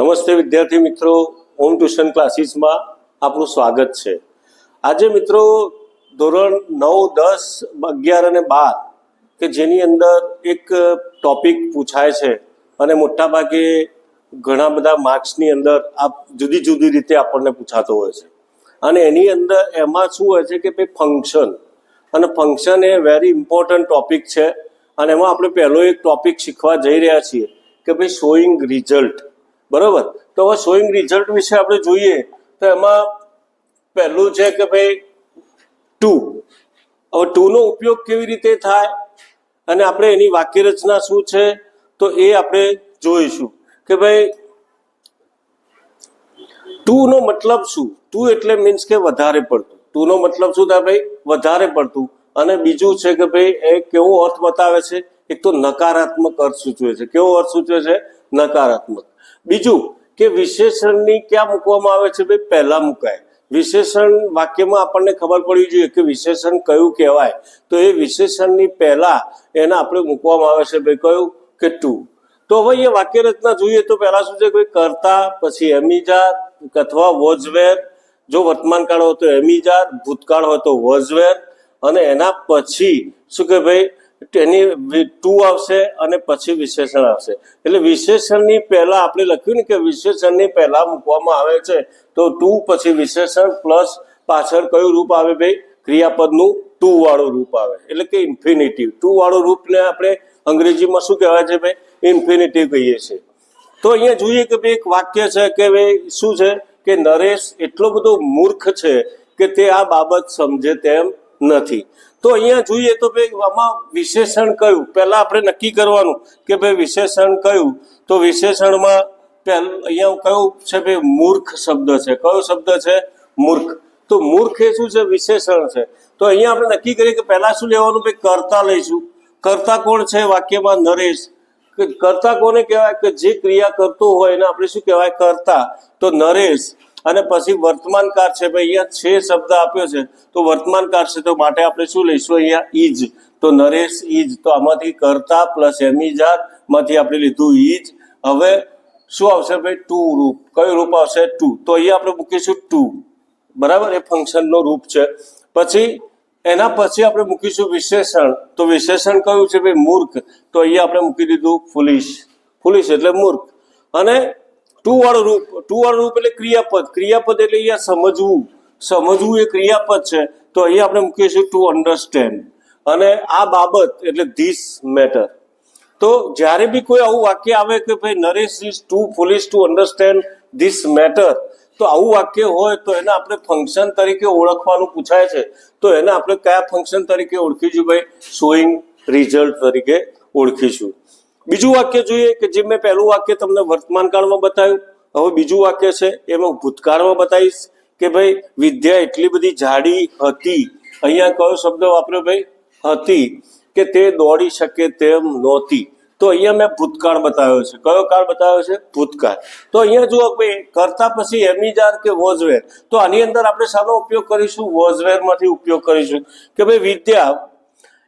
નમસ્તે વિદ્યાર્થી મિત્રો હોમ ટ્યુશન ક્લાસીસમાં આપનું સ્વાગત છે. આજે મિત્રો ધોરણ નવ, દસ, અગિયાર અને બાર, કે જેની અંદર એક ટોપિક પૂછાય છે અને મોટાભાગે ઘણા બધા માર્ક્સની અંદર આ જુદી જુદી રીતે આપણને પૂછાતો હોય છે. અને એની અંદર એમાં શું હોય છે કે ભાઈ ફંક્શન, અને ફંક્શન એ વેરી ઇમ્પોર્ટન્ટ ટોપિક છે. અને એમાં આપણે પહેલો એક ટોપિક શીખવા જઈ રહ્યા છીએ કે ભાઈ શોઈંગ રિઝલ્ટ બરોબર? તો હવે શોઈંગ રિઝલ્ટ વિશે આપણે જોઈએ તો એમાં પહેલું છે કે ભાઈ ટુ હવે ટુનો ઉપયોગ કેવી રીતે થાય અને આપણે એની વાક્યરચના શું છે? તો એ આપણે જોઈશું. કે ભાઈ ટુ નો મતલબ શું? ટુ એટલે મીન્સ કે વધારે પડતું. ટુ નો મતલબ શું થાય ભાઈ? વધારે પડતું. અને બીજું છે કે ભાઈ એ કેવો અર્થ બતાવે છે? એક તો નકારાત્મક અર્થ સૂચવે છે. કેવો અર્થ સૂચવે છે? નકારાત્મક. બીજું કે વિશેષણની ક્યાં મૂકવામાં આવે છે ભાઈ? પહેલા મુકાય. વિશેષણ વાક્યમાં આપણને ખબર પડવી જોઈએ કે વિશેષણ કયું કહેવાય. તો એ વિશેષણની પહેલા એને આપણે મૂકવામાં આવે છે ભાઈ, કયું? કે ટુ તો હવે એ વાક્ય રચના જોઈએ તો પહેલા શું છે કે કરતા, પછી એમીજાર અથવા વોઝવેર. જો વર્તમાન કાળ હોય તો એમીજાર ભૂતકાળ હોય તો વોઝવેર. અને એના પછી શું કે ભાઈ એની ટુ આવશે અને પછી વિશેષણ આવશે. એટલે વિશેષણની પહેલા આપણે લખ્યું ને કે વિશેષણની પહેલા મૂકવામાં આવે છે, તો ટુ પછી વિશેષણ પ્લસ પાછળ કયું રૂપ આવે ભાઈ? ક્રિયાપદનું ટુ વાળું રૂપ આવે. એટલે કે ઇન્ફિનિટિવ ટુ વાળું રૂપને આપણે અંગ્રેજીમાં શું કહેવાય છે ભાઈ? ઇન્ફિનિટિવ કહીએ છીએ. તો અહીંયા જોઈએ કે ભાઈ એક વાક્ય છે કે ભાઈ શું છે? કે નરેશ એટલો બધો મૂર્ખ છે કે તે આ બાબત સમજે તેમ નથી. તો અહીંયા જોઈએ તો ભાઈ આમાં વિશેષણ કયું? પહેલા આપણે નક્કી કરવાનું કે ભાઈ વિશેષણ કયું? તો વિશેષણમાં અહીંયા કયું છે ભાઈ મૂર્ખ શબ્દ છે? કયો શબ્દ છે? મૂર્ખ. તો મૂર્ખ એ શું છે? વિશેષણ છે. તો અહીંયા આપણે નક્કી કરીએ કે પહેલા શું લેવાનું ભાઈ? કરતા લઈશું. કરતા કોણ છે? વાક્યમાં નરેશ. કરતા કોને કહેવાય? કે જે ક્રિયા કરતો હોય એને આપણે શું કહેવાય? કરતા. તો નરેશ. અને પછી વર્તમાન કાળ છે, ભાઈ, અહીંયા છે શબ્દ આપ્યો છે, તો વર્તમાન કાળ છે, તો માટે આપણે શું લઈશું? અહીંયા ઈજ. તો નરેશ ઈજ. તો આમાંથી કરતા પ્લસ એમીજારમાંથી આપણે લીધું ઈજ. હવે શું આવશે ભાઈ? ટુ રૂપ. કયું રૂપ આવશે? ટુ. તો અહીંયા આપણે મૂકીશું ટુ. બરાબર? એ ફંક્શનનું રૂપ છે. પછી એના પછી આપણે મૂકીશું વિશેષણ. તો વિશેષણ કયું છે, ભાઈ? મૂર્ખ. તો અહીંયા આપણે મૂકી દીધું ફુલિશ. ફુલિશ એટલે મૂર્ખ. અને ટુ વાળું રૂપ ટુ વાળું રૂપ એટલે ક્રિયાપદ. ક્રિયાપદ એટલે અહીંયા સમજવું. સમજવું એ ક્રિયાપદ છે. તો અહીંયા આપણે મૂકીશું ટુ અન્ડરસ્ટેન્ડ અને આ બાબત એટલે ધીસ મેટર તો જ્યારે બી કોઈ આવું વાક્ય આવે કે ભાઈ Naresh is too foolish to understand this matter તો આવું વાક્ય હોય તો એને આપણે ફંક્શન તરીકે ઓળખવાનું પૂછાય છે. તો એને આપણે કયા ફંક્શન તરીકે ઓળખીશું ભાઈ? શોઈંગ રિઝલ્ટ તરીકે ઓળખીશું. બીજું વાક્ય જોઈએ કે જે મેં પહેલું વાક્ય તમને વર્તમાન કાળમાં બતાવ્યું, હવે બીજું વાક્ય છે, એમાં ભૂતકાળમાં બતાવીશ કે ભાઈ, વિદ્યા એટલી બધી જાડી હતી. અહીંયા કયો શબ્દ વાપર્યો ભાઈ? હતી. કે તે દોડી શકે તેમ નહોતી. તો અહીંયા મેં ભૂતકાળ બતાવ્યો છે. કયો કાળ બતાવ્યો છે? ભૂતકાળ. તો અહીંયા જુઓ ભાઈ, કરતા પછી એમીજાર કે વોઝવેર. તો આની અંદર આપણે શાનો ઉપયોગ કરીશું? વોઝવેરમાંથી ઉપયોગ કરીશું. કે ભાઈ, વિદ્યા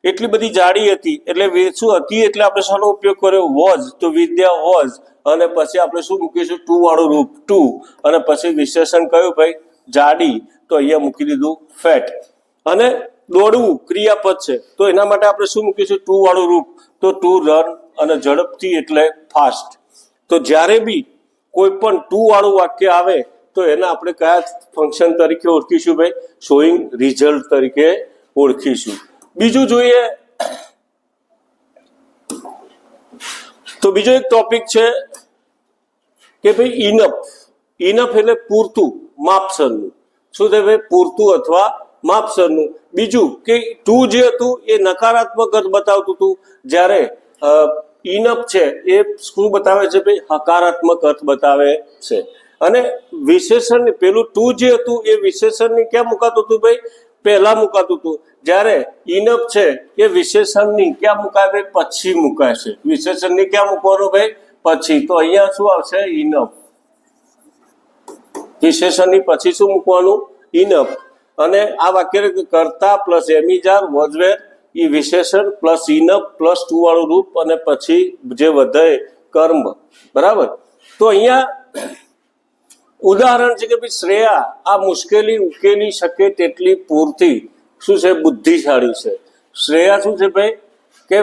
એટલી બધી જાડી હતી, એટલે શું હતી એટલે આપણે શાનો ઉપયોગ કર્યો? વોઝ તો વિદ્યા વોઝ અને પછી આપણે શું મૂકીશું? ટુ વાળું રૂપ ટુ અને પછી વિશેષણ કયું ભાઈ? જાડી. તો અહીંયા મૂકી દીધું ફેટ અને દોડવું ક્રિયાપદ છે. તો એના માટે આપણે શું મૂકીશું? ટુ વાળું રૂપ. તો ટુ રન અને ઝડપથી એટલે ફાસ્ટ તો જ્યારે બી કોઈ પણ ટુ વાળું વાક્ય આવે, તો એને આપણે કયા ફંક્શન તરીકે ઓળખીશું ભાઈ? શોઈંગ રિઝલ્ટ તરીકે ઓળખીશું. બીજું જોઈએ. તો બીજો એક ટોપિક છે કે ભાઈ ઇનફ ઇનફ એટલે પૂરતું, માપસરનું. શું છે ભાઈ? પૂરતું અથવા માપસરનું. બીજું કે ટુ જે હતું એ નકારાત્મક અર્થ બતાવતું હતું જ્યારે ઇનફ છે એ શું બતાવે છે ભાઈ? હકારાત્મક અર્થ બતાવે છે. અને વિશેષણ પેલું ટુ જે હતું એ વિશેષણની ક્યાં મુકાતું હતું ભાઈ? પહેલા મુકાતું હતું જ્યારે ઇનફ છે એ વિશેષણની ક્યાં મુકાય ભાઈ? પછી મુકાય છે. વિશેષણની ક્યાં મૂકવાનું ભાઈ? પછી. તો અહીંયા શું આવશે? ઇનફ વિશેષણની પછી શું મૂકવાનું? ઇનફ અને આ વાક્ય કરતા પ્લસ એમિજાર વોઝવેર એ વિશેષણ પ્લસ ઇનફ પ્લસ ટુ વાળું રૂપ અને પછી જે વધે કર્મ. બરાબર? તો અહીંયા ઉદાહરણ છે કે ભાઈ શ્રેયા આ મુશ્કેલી ઉકેલી શકે તેટલી પૂરતી. શું છે બુદ્ધિશાળી છે? શ્રેયા શું છે ભાઈ? કે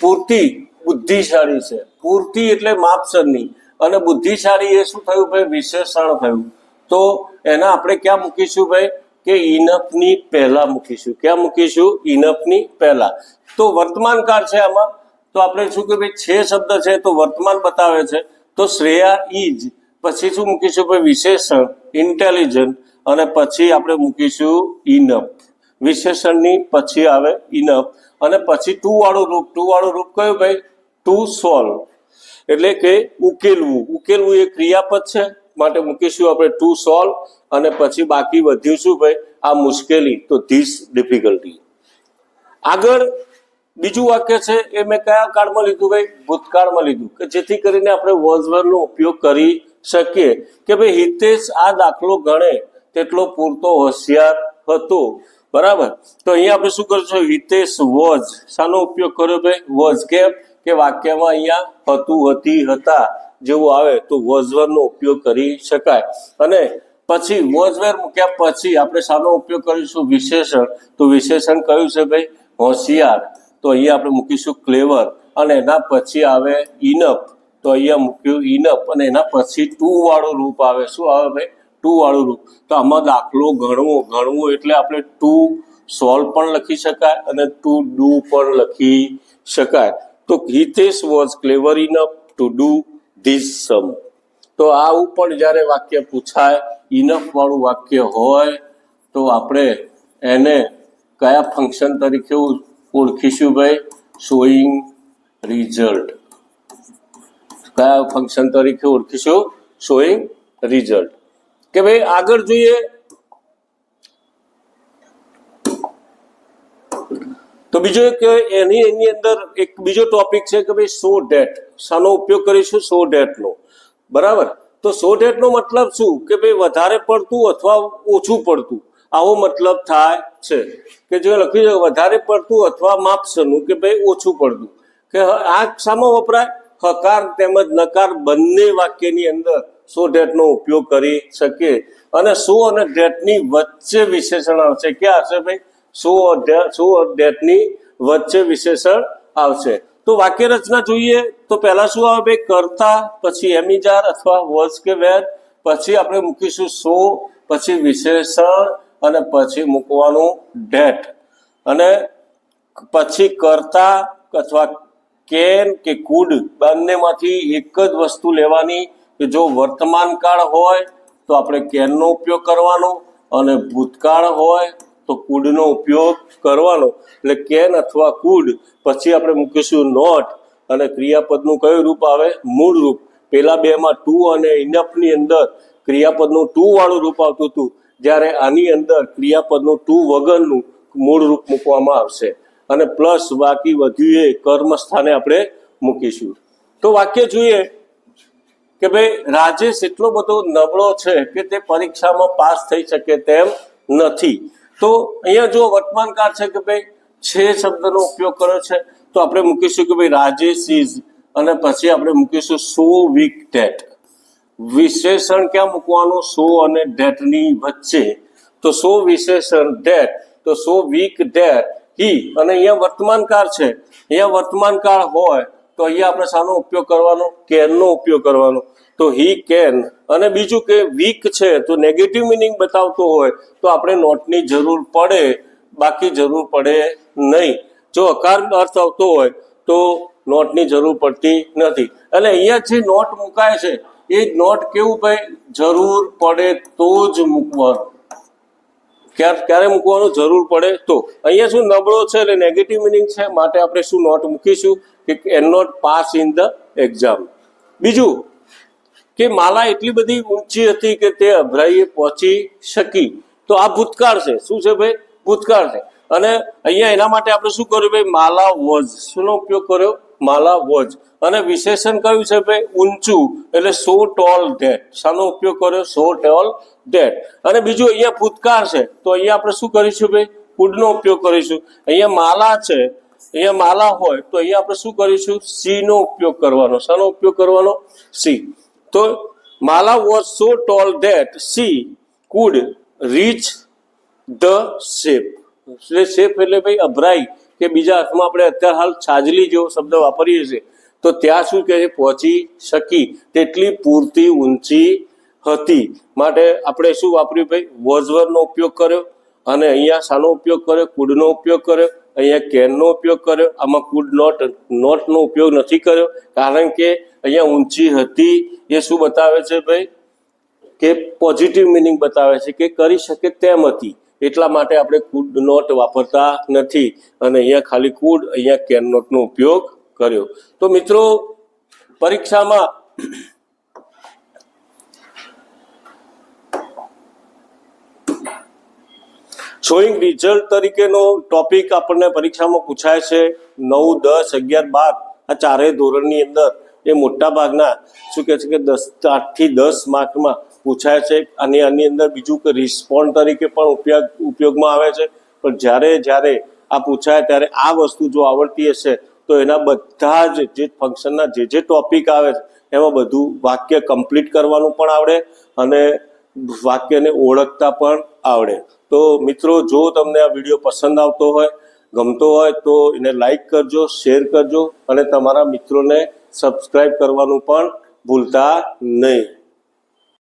પૂરતી બુદ્ધિશાળી છે. પૂરતી એટલે માપસરની. અને બુદ્ધિશાળી એ શું થયું ભાઈ? વિશેષણ થયું. તો એના આપણે ક્યાં મૂકીશું ભાઈ? કે ઇનફની પહેલા મૂકીશું. ક્યાં મૂકીશું? ઇનફની પહેલા. તો વર્તમાન કાળ છે આમાં. તો આપણે શું કે ભાઈ? છે શબ્દ છે તો વર્તમાન બતાવે છે. તો શ્રેયા ઇજ પછી શું મૂકીશું ભાઈ? વિશેષણ, ઇન્ટેલિજન્ટ. અને પછી આપણે મૂકીશું ઇનફ વિશેષણની પછી આવે ઇનફ અને પછી ટુ વાળું રૂપ ટુ વાળું રૂપ કયું ભાઈ? To solve. એટલે કે ઉકેલવું. ઉકેલવું એ ક્રિયાપદ છે. માટે મૂકીશું આપણે ટુ સોલ્વ. અને પછી બાકી વધ્યું શું ભાઈ? આ મુશ્કેલી. તો ધીસ ડિફિકલ્ટી આગળ બીજું વાક્ય છે એ મેં કયા કાળમાં લીધું ભાઈ? ભૂતકાળમાં લીધું. કે જેથી કરીને આપણે વર્ઝવરનો ઉપયોગ કરી શકીએ. કે ભાઈ હિતેશ આ દાખલો ગણે. તેટલો પૂરતો હોશિયાર હતો. બરાબર? તો અહીંયા આપણે શું કરશું? હિતેશ વોઝ શાનો ઉપયોગ કર્યો ભાઈ? વોઝ કેમ? કે વાક્યમાં અહીંયા હતું, હતી, હતા જેવું આવે તો વોઝવરનો ઉપયોગ કરી શકાય. અને પછી વોઝવેર મૂક્યા પછી આપણે શાનો ઉપયોગ કરીશું વિશેષણ. તો વિશેષણ કયું છે ભાઈ? હોશિયાર. તો અહીંયા આપણે મૂકીશું ક્લેવર. અને એના પછી આવે ઇનફ તો અહીંયા મૂક્યું ઇનફ અને એના પછી ટુ વાળું રૂપ આવે. શું આવે ભાઈ? ટુ વાળું રૂપ તો આમાં દાખલો ગણવો ગણવો એટલે આપણે ટુ સોલ્વ પણ લખી શકાય અને ટુ ડુ પણ લખી શકાય. તો Hitesh was clever enough to do this sum તો આવું પણ જ્યારે વાક્ય પૂછાય ઇનફ વાળું વાક્ય હોય, તો આપણે એને કયા ફંક્શન તરીકે ઓળખીશું ભાઈ? શોઈંગ રિઝલ્ટ કયા ફંક્શન તરીકે ઓળખીશું? શોઈંગ રિઝલ્ટ કે ભાઈ આગળ જોઈએ. તો બીજો એક એની એની અંદર એક બીજો ટોપિક છે કે ભાઈ સો ડેટ શાનો ઉપયોગ કરીશું સો ડેટનો બરાબર? તો સો ડેટનો મતલબ શું? કે ભાઈ વધારે પડતું અથવા ઓછું પડતું. આવો મતલબ થાય છે. કે જો લખ્યું છે, વધારે પડતું અથવા માપસરનું કે ભાઈ ઓછું પડતું. કે આ શામાં વપરાય? હકાર તેમજ નકાર બંને વાક્યની અંદર. સો ડેટનો ઉપયોગ કરી શકીએ? અને શું અને ડેટની વચ્ચે વિશેષણ આવશે? ક્યાં હશે ભાઈ? શું શું ડેટની વચ્ચે વિશેષણ આવશે? તો વાક્ય રચના જોઈએ તો પહેલા શું આવે ભાઈ? કરતા, પછી એમિજાર અથવા વોઝ કે વેર પછી આપણે મૂકીશું સો પછી વિશેષણ, અને પછી મૂકવાનું ડેટ અને પછી કરતા અથવા કેન કે કુડ બંનેમાંથી એક જ વસ્તુ લેવાની કે જો વર્તમાન કાળ હોય તો આપણે કેનનો ઉપયોગ કરવાનો અને ભૂતકાળ હોય તો કુડનો ઉપયોગ કરવાનો. એટલે કેન અથવા કુડ પછી આપણે મૂકીશું નોટ અને ક્રિયાપદનું કયું રૂપ આવે? મૂળ રૂપ. પેલા બેમાં ટુ અને ઇનફની અંદર ક્રિયાપદનું ટુ વાળું રૂપ આવતું હતું. જ્યારે આની અંદર ક્રિયાપદનું ટુ વગરનું મૂળ રૂપ મૂકવામાં આવશે. અને પ્લસ બાકી વધ્યું એ કર્મ સ્થાને આપણે મૂકીશું. તો વાક્ય જોઈએ. કે ભાઈ, રાજેશ એટલો બધો નબળો છે કે તે પરીક્ષામાં પાસ થઈ શકે તેમ નથી. તો અહીંયા જો વર્તમાન કાળ છે કે ભાઈ, છે શબ્દનો ઉપયોગ કર્યો છે, તો આપણે મૂકીશું કે ભાઈ, રાજેશ ઇઝ અને પછી આપણે મૂકીશું સો વીક ડેટ વિશેષણ ક્યાં મૂકવાનું? સો અને ડેટની વચ્ચે. તો સો વિશેષણ ડેટ તો સો વીક ડેટ હી અને અહીંયા વર્તમાન કાળ છે. અહીંયા વર્તમાન કાળ હોય તો અહીંયા આપણે શાનો ઉપયોગ કરવાનો, કેનનો ઉપયોગ કરવાનો. તો હી કેન. અને બીજું કે વીક છે, તો નેગેટિવ મિનિંગ બતાવતો હોય, તો આપણે નોટની જરૂર પડે, બાકી જરૂર પડે નહીં. જો અકાર અર્થ આવતો હોય, તો નોટની જરૂર પડતી નથી. અને અહીંયા જે નોટ મુકાય છે, એ નોટ કેવું ભાઈ? જરૂર પડે તો જ મૂકવાનું. ક્યારે ક્યારે મૂકવાનું? જરૂર પડે તો. અહીંયા શું નબળો છે એટલે નેગેટિવ મિનિંગ છે? માટે આપણે શું નોટ મૂકીશું? કે an not pass in the exam બીજું, કે માલા એટલી બધી ઊંચી હતી કે તે અભરાઈએ પહોંચી શકી. તો આ ભૂતકાળ છે. શું છે ભાઈ? ભૂતકાળ છે. અને અહીંયા એના માટે આપણે શું કર્યું ભાઈ? માલા વોજ શુંનો ઉપયોગ કર્યો? માલા વોજ અને વિશેષણ કયું છે ભાઈ? ઊંચું. એટલે સો ટોલ ડેટ શાનો ઉપયોગ કર્યો? સો ટોલ ડેટ અને બીજું અહીંયા ભૂતકાળ છે. તો અહીંયા આપણે શું કરીશું ભાઈ? કુડનો ઉપયોગ કરીશું. અહીંયા માલા છે. અહીંયા માલા હોય તો અહીંયા આપણે શું કરીશું? સી નો ઉપયોગ કરવાનો. શાનો ઉપયોગ કરવાનો? સી. તો Mala was so tall that she could reach the shape એટલે શેપ એટલે ભાઈ અભરાઈ કે બીજા અર્થમાં આપણે અત્યારે હાલ છાજલી જેવો શબ્દ વાપરીએ છીએ. તો ત્યાં શું કહે પહોંચી શકી. તેટલી પૂરતી ઊંચી હતી. માટે આપણે શું વાપર્યું ભાઈ? વોઝવરનો ઉપયોગ કર્યો. અને અહીંયા શાનો ઉપયોગ કર્યો? કુડનો ઉપયોગ કર્યો? અહીંયા કેનનો ઉપયોગ કર્યો, આમાં કુડ નોટ, નોટનો ઉપયોગ નથી કર્યો, કારણ કે અહીંયા ઊંચી હતી. એ શું બતાવે છે ભાઈ? કે પોઝિટિવ મિનિંગ બતાવે છે કે કરી શકે તેમ હતી. એટલા માટે આપણે કુડ નોટ વાપરતા નથી. અને અહીંયા ખાલી કુડ, અહીંયા કેન નોટનો ઉપયોગ કર્યો. તો મિત્રો, પરીક્ષામાં શોઈંગ રિઝલ્ટ તરીકેનો ટોપિક આપણને પરીક્ષામાં પૂછાય છે. નવ, દસ, અગિયાર, બાર. આ ચારેય ધોરણની અંદર એ મોટા ભાગના શું કહે છે કે દસ, આઠથી દસ માર્કમાં પૂછાય છે. અને આની અંદર બીજું કે રિસ્પોન્ડ તરીકે પણ ઉપયોગ, ઉપયોગમાં આવે છે. પણ જ્યારે જ્યારે આ પૂછાય, ત્યારે આ વસ્તુ જો આવડતી હશે, તો એના બધા જ જે ફંક્શનના જે જે ટોપિક આવે છે, એમાં બધું વાક્ય કમ્પ્લીટ કરવાનું પણ આવડે અને વાક્યને ઓળખતા પણ આવડે. તો મિત્રો, જો તમને આ વીડિયો પસંદ આવતો હોય, ગમતો હોય, તો એને લાઈક કરજો શેર કરજો અને તમારા મિત્રોને સબસ્ક્રાઈબ કરવાનું પણ ભૂલતા નહીં.